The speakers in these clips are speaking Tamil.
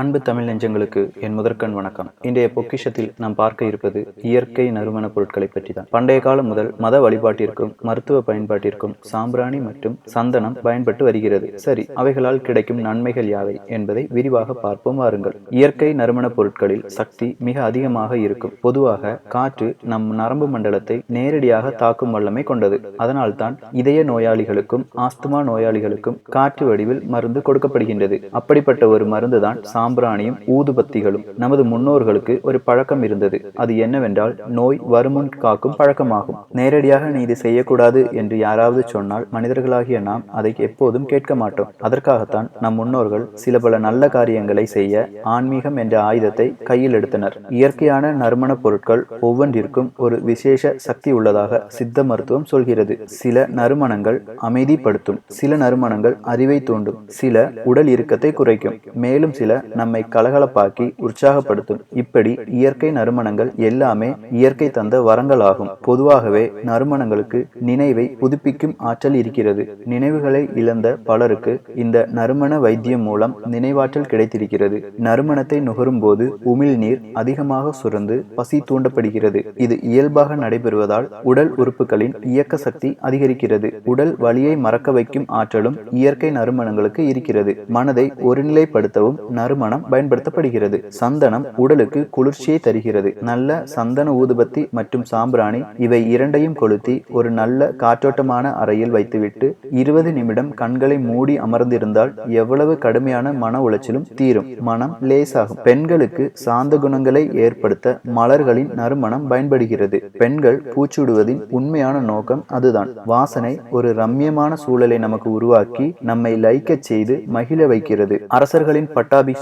அன்பு தமிழ் நெஞ்சங்களுக்கு என் முதற்கண் வணக்கம். இன்றைய பொக்கிஷத்தில் நாம் பார்க்க இருப்பது இயற்கை நறுமண பொருட்களை பற்றி தான் பண்டைய காலம் முதல் மத வழிபாட்டிற்கும் மருத்துவ பயன்பாட்டிற்கும் சாம்பிராணி மற்றும் சந்தனம் பயன்பட்டு வருகிறது. சரி அவைகளால் கிடைக்கும் நன்மைகள் யாவை என்பதை விரிவாக பார்ப்போம். வாருங்கள். இயற்கை நறுமண பொருட்களில் சக்தி மிக அதிகமாக இருக்கும். பொதுவாக காற்று நம் நரம்பு மண்டலத்தை நேரடியாக தாக்கும் வல்லமை கொண்டது. அதனால்தான் இதய நோயாளிகளுக்கும் ஆஸ்துமா நோயாளிகளுக்கும் காற்று வடிவில் மருந்து கொடுக்கப்படுகின்றது. அப்படிப்பட்ட ஒரு மருந்துதான் சாம்பிராணியும் ஊதுபத்திகளும் நமது முன்னோர்களுக்கு ஒரு பழக்கம் இருந்தது. அது என்னவென்றால் நோய் வருமுன் காக்கும் பழக்கமாகும். நேரடியாக நீ இது செய்யக்கூடாது என்று யாராவது சொன்னால் மனிதர்களாகிய நாம் அதை எப்போதும் கேட்க மாட்டோம். அதற்காகத்தான் நம் முன்னோர்கள் சில பல நல்ல காரியங்களை செய்ய ஆன்மீகம் என்ற ஆயுதத்தை கையில் எடுத்தனர். இயற்கையான நறுமண பொருட்கள் ஒவ்வொன்றிற்கும் ஒரு விசேஷ சக்தி உள்ளதாக சித்த மருத்துவம் சொல்கிறது. சில நறுமணங்கள் அமைதிப்படுத்தும் சில நறுமணங்கள் அறிவை தூண்டும் சில உடல் இறுக்கத்தை குறைக்கும் மேலும் சில நம்மை கலகலப்பாக்கி உற்சாகப்படுத்தும். இப்படி இயற்கை நறுமணங்கள் எல்லாமே இயற்கை தந்த வரங்களாகும். பொதுவாகவே நறுமணங்களுக்கு நினைவை புதுப்பிக்கும் ஆற்றல் இருக்கிறது. நினைவுகளை இழந்த பலருக்கு இந்த நறுமண வைத்தியம் மூலம் நினைவாற்றல் கிடைத்திருக்கிறது. நறுமணத்தை நுகரும் போது உமிழ்நீர் அதிகமாக சுரந்து பசி தூண்டப்படுகிறது. இது இயல்பாக நடைபெறுவதால் உடல் உறுப்புகளின் இயக்க சக்தி அதிகரிக்கிறது. உடல் வலியை மறக்க வைக்கும் ஆற்றலும் இயற்கை நறுமணங்களுக்கு இருக்கிறது. மனதை ஒருநிலைப்படுத்தவும் நறுமணம் பயன்படுத்தப்படுகிறது. சந்தனம் உடலுக்கு குளிர்ச்சியை தருகிறது. நல்ல சந்தன ஊதுபத்தி மற்றும் சாம்பிராணி இவை இரண்டையும் கொளுத்தி ஒரு நல்ல காற்றோட்டமான அறையில் வைத்துவிட்டு இருபது நிமிடம் கண்களை மூடி அமர்ந்திருந்தால் எவ்வளவு கடுமையான மன உளைச்சலும் தீரும். மனம் லேசாகும். பெண்களுக்கு சாந்த குணங்களை ஏற்படுத்த மலர்களின் நறுமணம் பயன்படுகிறது. பெண்கள் பூச்சூடுவதின் உண்மையான நோக்கம் அதுதான். வாசனை ஒரு ரம்யமான சூழலை நமக்கு உருவாக்கி நம்மை லைக்கச் செய்து மகிழ வைக்கிறது. அரசர்களின்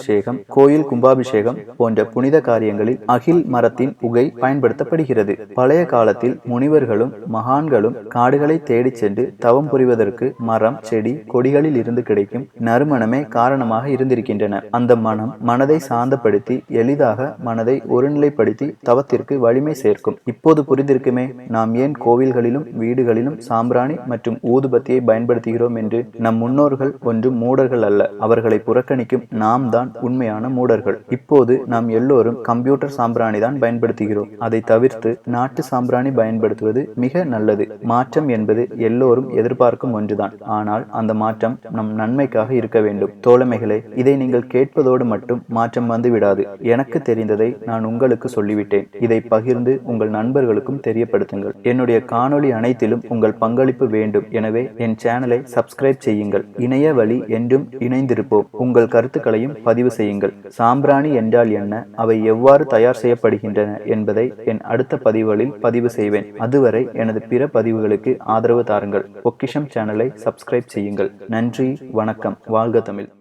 அபிஷேகம் கோயில் கும்பாபிஷேகம் போன்ற புனித காரியங்களில் அகில் மரத்தின் புகை பயன்படுத்தப்படுகிறது. பழைய காலத்தில் முனிவர்களும் மகான்களும் காடுகளை தேடிச் சென்று தவம் புரிவதற்கு மரம் செடி கொடிகளில் இருந்து கிடைக்கும் நறுமணமே காரணமாக இருந்திருக்கின்றன. அந்த மனம் மனதை சாந்தப்படுத்தி எளிதாக மனதை ஒருநிலைப்படுத்தி தவத்திற்கு வலிமை சேர்க்கும். இப்போது புரிந்திருக்குமே நாம் ஏன் கோவில்களிலும் வீடுகளிலும் சாம்பிராணி மற்றும் ஊதுபத்தியை பயன்படுத்துகிறோம் என்று நம் முன்னோர்கள் ஒன்றும் மூடர்கள் அல்ல. அவர்களை புறக்கணிக்கும் நாம் தான் உண்மையான மூடர்கள். இப்போது நாம் எல்லோரும் கம்ப்யூட்டர் சாம்பிராணி தான் பயன்படுத்துகிறோம். அதை தவிர்த்து நாட்டு சாம்பிராணி பயன்படுத்துவது மிக நல்லது. மாற்றம் என்பது எல்லோரும் எதிர்பார்க்கும் ஒன்றுதான். ஆனால் அந்த மாற்றம் நம் நன்மைக்காக இருக்க வேண்டும். தோழமைகளே இதை நீங்கள் கேட்பதோடு மட்டும் மாற்றம் வந்து விடாது. எனக்கு தெரிந்ததை நான் உங்களுக்கு சொல்லிவிட்டேன். இதை பகிர்ந்து உங்கள் நண்பர்களுக்கும் தெரியப்படுத்துங்கள். என்னுடைய காணொளி அனைத்திலும் உங்கள் பங்களிப்பு வேண்டும். எனவே என் சேனலை சப்ஸ்கிரைப் செய்யுங்கள். இணைய வழி என்றும் இணைந்திருப்போம். உங்கள் கருத்துக்களையும் பதிவு செய்யுங்கள். சாம்பிராணி என்றால் என்ன? அவை எவ்வாறு தயார் செய்யப்படுகின்றன என்பதை என் அடுத்த பதிவுகளில் பதிவு செய்வேன். அதுவரை எனது பிற பதிவுகளுக்கு ஆதரவு தாருங்கள். பொக்கிஷம் சேனலை சப்ஸ்கிரைப் செய்யுங்கள். நன்றி வணக்கம். வாழ்க தமிழ்.